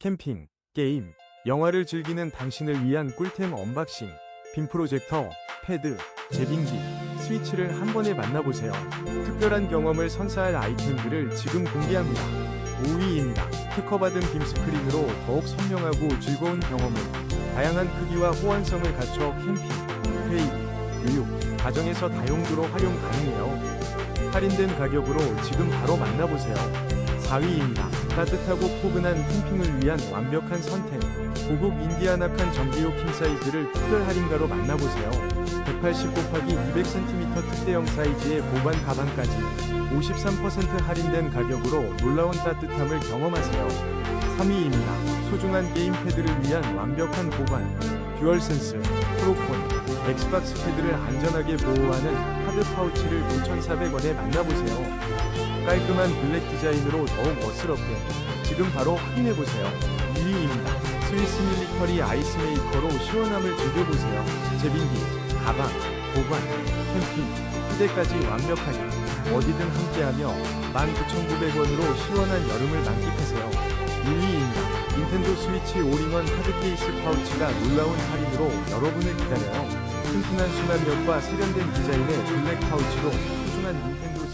캠핑, 게임, 영화를 즐기는 당신을 위한 꿀템 언박싱, 빔 프로젝터, 패드, 제빙기, 스위치를 한 번에 만나보세요. 특별한 경험을 선사할 아이템들을 지금 공개합니다. 5위입니다. 특허받은 빔 스크린으로 더욱 선명하고 즐거운 경험을 다양한 크기와 호환성을 갖춰 캠핑, 회의, 교육, 가정에서 다용도로 활용 가능해요. 할인된 가격으로 지금 바로 만나보세요. 4위입니다. 따뜻하고 포근한 캠핑을 위한 완벽한 선택. 고급 인디아나칸 전기요 킹 사이즈를 특별 할인가로 만나보세요. 180 곱하기 200cm 특대형 사이즈의 보관 가방까지 53% 할인된 가격으로 놀라운 따뜻함을 경험하세요. 3위입니다. 소중한 게임 패드를 위한 완벽한 보관. 듀얼센스, 프로콘, 엑스박스 패드를 안전하게 보호하는 하드 파우치를 5,400원에 만나보세요. 깔끔한 블랙 디자인으로 더욱 멋스럽게 지금 바로 확인해보세요. 2위입니다. 스위스 밀리터리 아이스 메이커로 시원함을 즐겨보세요. 제빙기, 가방, 보관, 캠핑, 휴대까지 완벽하게 어디든 함께하며 19,900원으로 시원한 여름을 만끽하세요. 1위입니다. 닌텐도 스위치 올인원 카드 케이스 파우치가 놀라운 할인으로 여러분을 기다려요. 튼튼한 수납력과 세련된 디자인의 블랙 파우치로 소중한 닌텐도